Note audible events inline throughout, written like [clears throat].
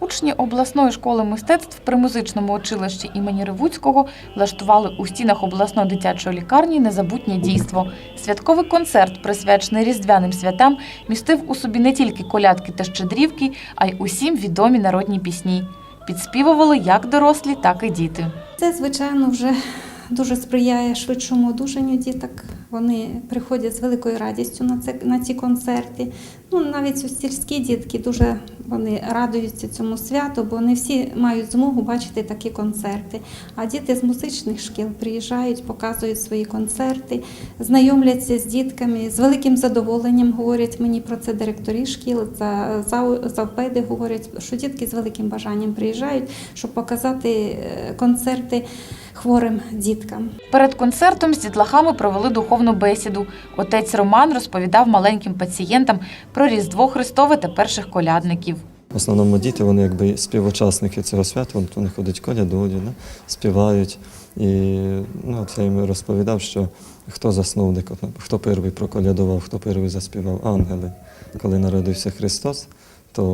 Учні обласної школи мистецтв при музичному училищі імені Ревуцького влаштували у стінах обласної дитячої лікарні незабутнє дійство. Святковий концерт, присвячений різдвяним святам, містив у собі не тільки колядки та щедрівки, а й усім відомі народні пісні. Підспівували як дорослі, так і діти. Це, звичайно, вже дуже сприяє швидшому одужанню діток. Вони приходять з великою радістю на, це, на ці концерти. Ну, навіть сільські дітки дуже вони радуються цьому святу, бо не всі мають змогу бачити такі концерти. А діти з музичних шкіл приїжджають, показують свої концерти, знайомляться з дітками, з великим задоволенням говорять мені про це директорі шкіл, за, за, завпеди говорять, що дітки з великим бажанням приїжджають, щоб показати е, концерти хворим діткам. Перед концертом з дітлахами провели духовну бесіду. Отець Роман розповідав маленьким пацієнтам про Різдво Христове та перших колядників. В основному діти, вони якби співучасники цього свята, от вони ходять колядують, да, співають. І ну, я їм розповідав, що хто засновник, хто перший проколядував, хто перший заспівав ангели. Коли народився Христос, то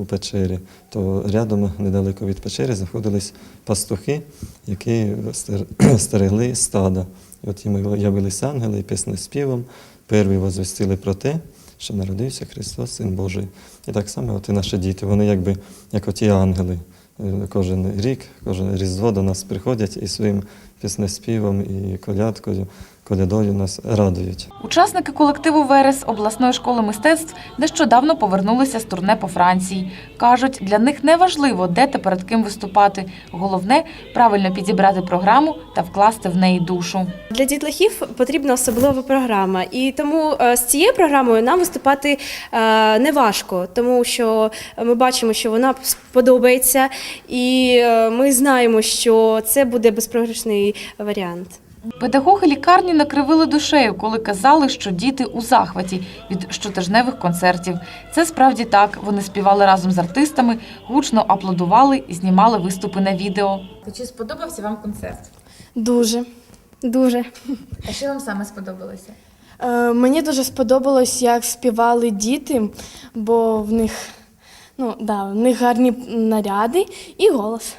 у, печері, то рядом недалеко від печери знаходились пастухи, які [clears throat] стерегли стада. І от їм явилися ангели і піснеспівом, перві возвістили про те, що народився Христос, Син Божий. І так само от і наші діти, вони якби як оті ангели. Е, Кожен рік, кожен Різдво до нас приходять і своїм піснеспівом, і колядкою, колядою нас радують. Учасники колективу Верес обласної школи мистецтв нещодавно повернулися з турне по Франції. кажуть, для них не важливо, де та перед ким виступати. Головне правильно підібрати програму та вкласти в неї душу. Для дітлахів потрібна особлива програма, і тому е, з цією програмою нам виступати е, не важко, тому що ми бачимо, що вона сподобається, і е, ми знаємо, що це буде безпрограшний варіант. Педагоги лікарні накривили душею, коли казали, що діти у захваті від щотижневих концертів. Це справді так. Вони співали разом з артистами, гучно аплодували і знімали виступи на відео. Чи сподобався вам концерт? Дуже, дуже. А що вам саме сподобалося? Е, мені дуже сподобалось, як співали діти, бо в них, ну, да, в них гарні наряди і голос.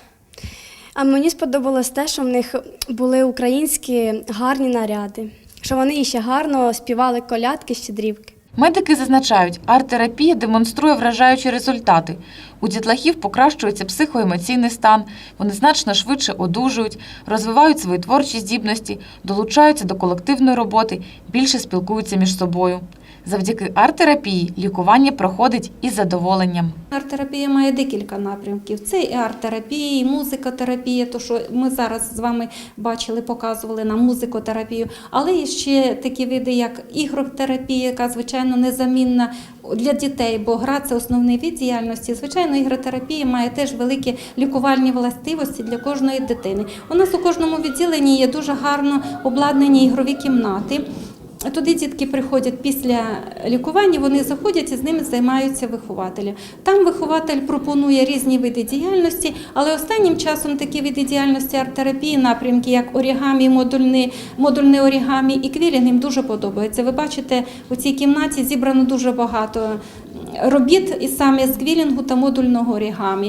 А мені сподобалось те, що в них були українські гарні наряди, що вони ще гарно співали колядки, щедрівки. Медики зазначають, арт-терапія демонструє вражаючі результати. У дітлахів покращується психоемоційний стан, вони значно швидше одужують, розвивають свої творчі здібності, долучаються до колективної роботи, більше спілкуються між собою. Завдяки арт-терапії лікування проходить із задоволенням. Арт-терапія має декілька напрямків. Це і арт-терапія, і музикотерапія, то що ми зараз з вами бачили, показували на музикотерапію. Але є ще такі види, як ігротерапія, яка звичайно незамінна для дітей, бо гра це основний від діяльності. Звичайно, ігротерапія має теж великі лікувальні властивості для кожної дитини. У нас у кожному відділенні є дуже гарно обладнані ігрові кімнати. Туди дітки приходять після лікування, вони заходять і з ними займаються вихователі. Там вихователь пропонує різні види діяльності, але останнім часом такі види діяльності арт-терапії, напрямки, як орігамі, модульне, модульне орігамі і квілінг їм дуже подобається. Ви бачите, у цій кімнаті зібрано дуже багато робіт і саме з квілінгу та модульного орігамі.